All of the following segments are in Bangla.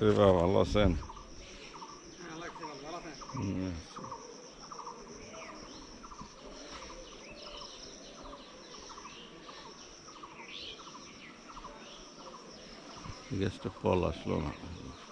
Hyvä valo sen. Mm. Mikäs tuo pollasloma on?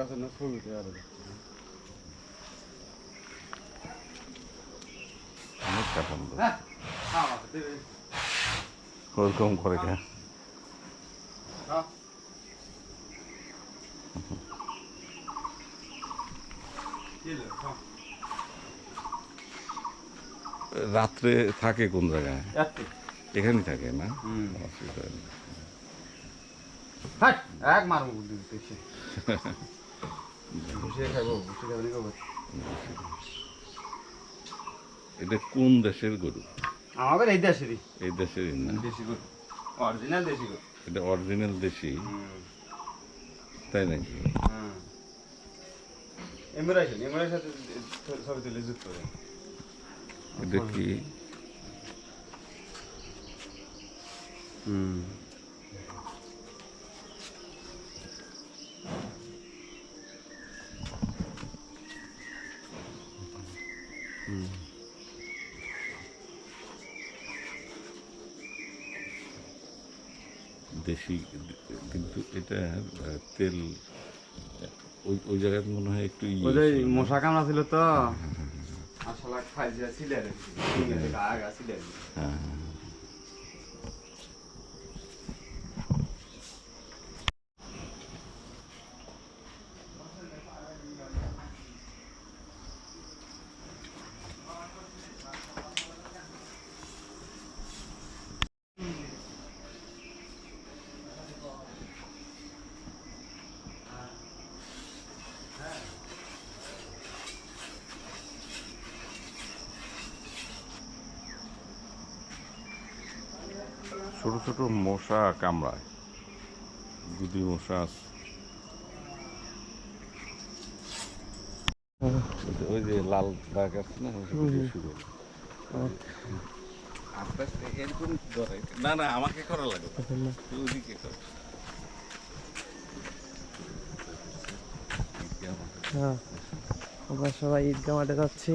গাছের না আর অনেক কাটান তো। হ্যাঁ ওরকম করে কে রাত্রে থাকে কোন জায়গায়? এখানেই থাকে না? অসুবিধা। হাট এক মারবো এটা কোন দেশের গরু? আমাদের এই দেশেরই। এই দেশেরই না? দেশি গরু। অরিজিনাল দেশি গরু। এটা অরিজিনাল দেশি? তাই নাকি? হুম। এমরাই এমরাই সাথে ছবি তুলে যুক্ত করে এটা কি? হুম। দেশি কিন্তু এটা তেল ওই ওই জায়গায় মনে হয় একটু ইয়ে? মশা কামড়া ছিল তো। আসলে খাই যে ছিল গা গা ছিল হ্যাঁ, ছোট ছোট মশা কামড়ায়। গুদি মশা আছে। ওই যে লাল দাগ আছে না ওই হুম, হুম। শুরু আস্তে আস্তে এরকম ধরে না না আমাকে করা ওদিকে কর। হ্যাঁ আমরা সবাই ঈদগা মাঠে যাচ্ছি।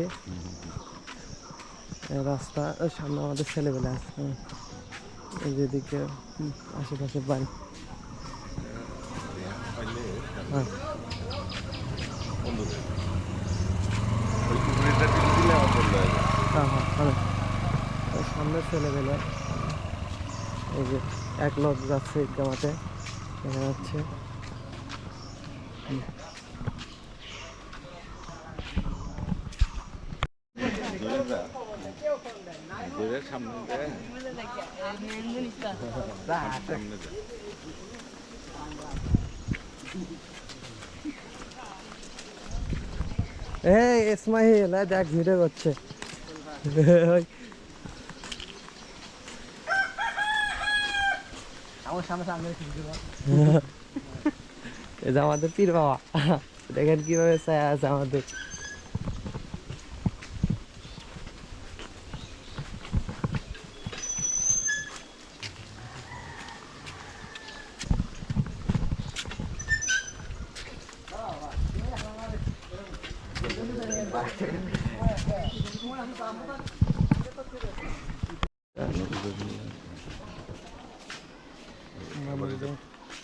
রাস্তা সামনে আমাদের ছেলেবেলা আছে। এই যেদিকে হুম, আশেপাশে বাড়ি। হ্যাঁ। বন্ধ করে দে। ওই কুকুরটা টিপে দিলে হয়ে। হ্যাঁ। হ্যাঁ হ্যাঁ সামনে এই যে এক লোক যাচ্ছে ঈদগা মাঠে দেখা যাচ্ছে। সামনে। সামনে যা। এই ইসমাইল দেখ ভিডিও করছে ওই এই যে আমাদের পীর বাবা দেখেন কীভাবে ছায়া আছে আমাদের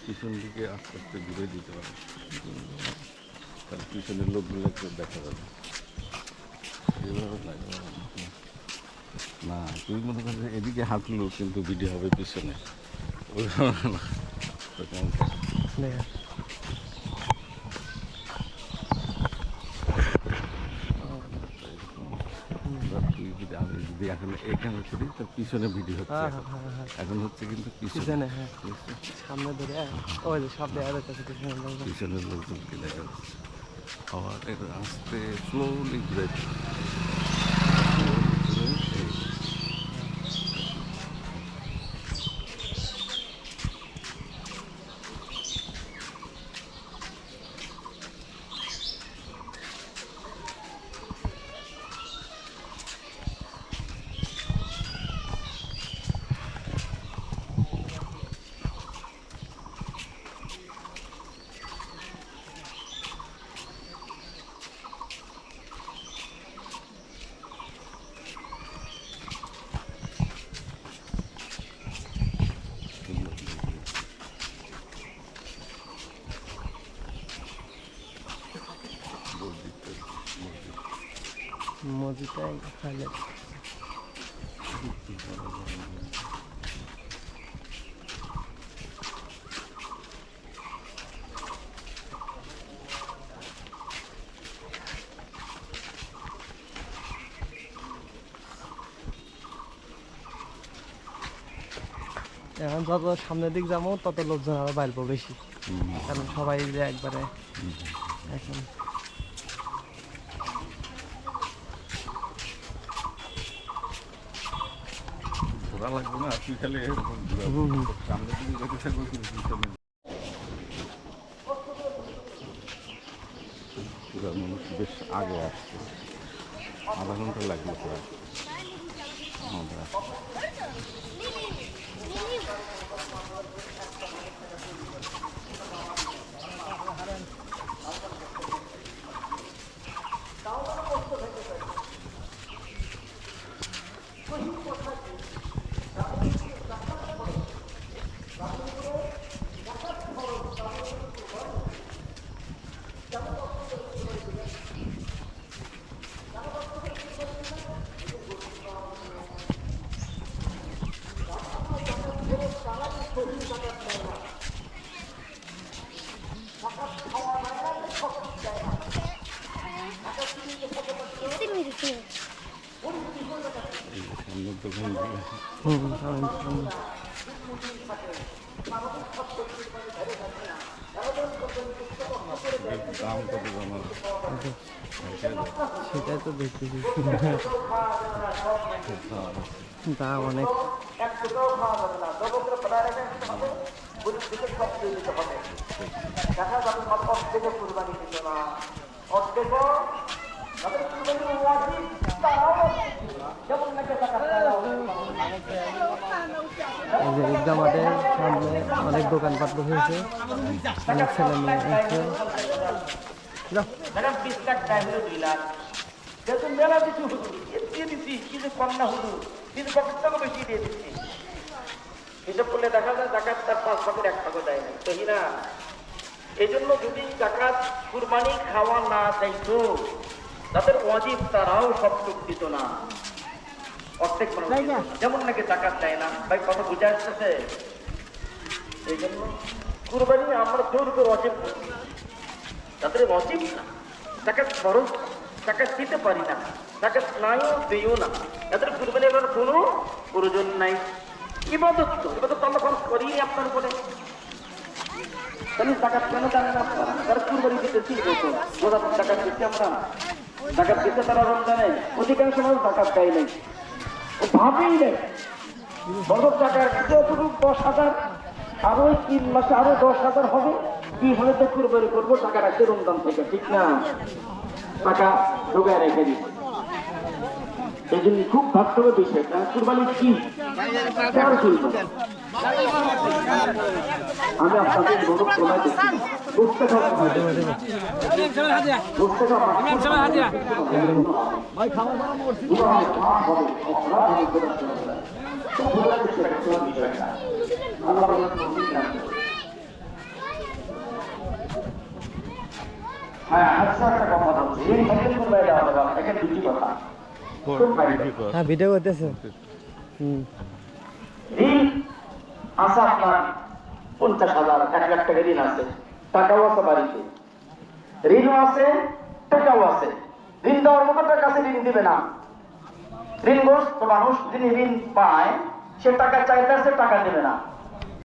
পিছন দিকে আস্তে আস্তে ঘুরে দিতে পারে তার পিছনের লোকগুলোকে দেখা যাবে না তুই মনে কর যে এদিকে হাঁটলো কিন্তু ভিডিও হবে পিছনে না তো কেমন থাকে? দেখেন। এবার তুই যদি আমি যদি এখন করি তো পিছনে ভিডিও হচ্ছে হ্যাঁ এখন। হ্যাঁ হ্যাঁ এখন হচ্ছে কিন্তু পিছনে। সামনে ধরে ওই যে সব দেখা যাচ্ছে পিছনে লোকজনকে দেখা যাচ্ছে আবার এটা আস্তে স্লোলি ঘুরে দিবে। Slowly ঘুরে এই সুন্দর লাগে। মসজিদটা মসজিদ এখন যত সামনের দিক যাব তত লোকজন আরও বাড়বো বেশি কারণ সবাই যে একবারে এখন ঘোরা লাগবে না তুই খালি সামনে। দিকে যেতে থাকব মানুষ বেশ আগে আসছে। আধা ঘণ্টা লাগবে প্রায়। আমাদের আসতে। এই যে সামনের দোকানগুলো হুম সামনে সামনে এর দাম কত জানার সেটাই তো দেখতেছি দাম অনেক দেখা যাবে অর্ধেকে কুরবানি দিত না অর্ধেক এই যে অনেক দোকানপাট বসেছে। অনেক ছেলে মেয়ে কিছু এর দিয়ে হিসাব করলে দেখা যায় জাকাত তার পাঁচ ভাগের এক ভাগও দেয় না। তো না? এই জন্য যদি জাকাত কুরবানি খাওয়া না চাইতো তাদের ওয়াজিব তারাও সব সুখ দিত না। অর্ধেক। যেমন নাকি জাকাত দেয় না। ভাই কথা বুঝে আসতেছে? এই জন্য কুরবানি আমরা জোর করে অজীব তাদের অজীব না। তাকে খরচ তাকে দিতে পারি না। তাকে নাইও দিও না। তাদের কুরবানি করার কোনো প্রয়োজন নাই। ইবাদত তো ইবাদত তো আমরা খরচ করি আপনার উপরে। তাহলে টাকা কেন জানেন আপনারা? তারা কুরবানি দিতে ঠিক হতো বোঝা টাকা দিচ্ছে আমরা টাকা দিতে তারা রমজানে অধিকাংশ মানুষ টাকা দেয় নাই। ভাবেই নেই। বড় টাকার যতটুকু দশ হাজার আরও তিন মাসে আরও দশ হাজার হবে। কি হলে তো কুরবানি করব? টাকা রাখতে রমজান থেকে, ঠিক না? টাকা ঢোকায় রেখে দিই এই জন্য খুব ভাবতে হবে বিষয়টা। কুরবানি কি? আমি আপনাদের পারছি বুঝতে হ্যাঁ আচ্ছা একটা কথা বলছি। এই সাইকেল বাইরে দেওয়া হবে? দুটি কথা। হ্যাঁ ভিডিও করতেছে। হুম আছে আপনার পঞ্চাশ হাজার, এক লাখ টাকা ঋণ আছে, টাকাও আছে বাড়িতে। ঋণও আছে, টাকাও আছে। ঋণ দেওয়ার মতো টাকা আছে ঋণ দিবে না। ঋণগ্রস্ত মানুষ যিনি ঋণ পায়, সে টাকা চাইতে টাকা দেবে না।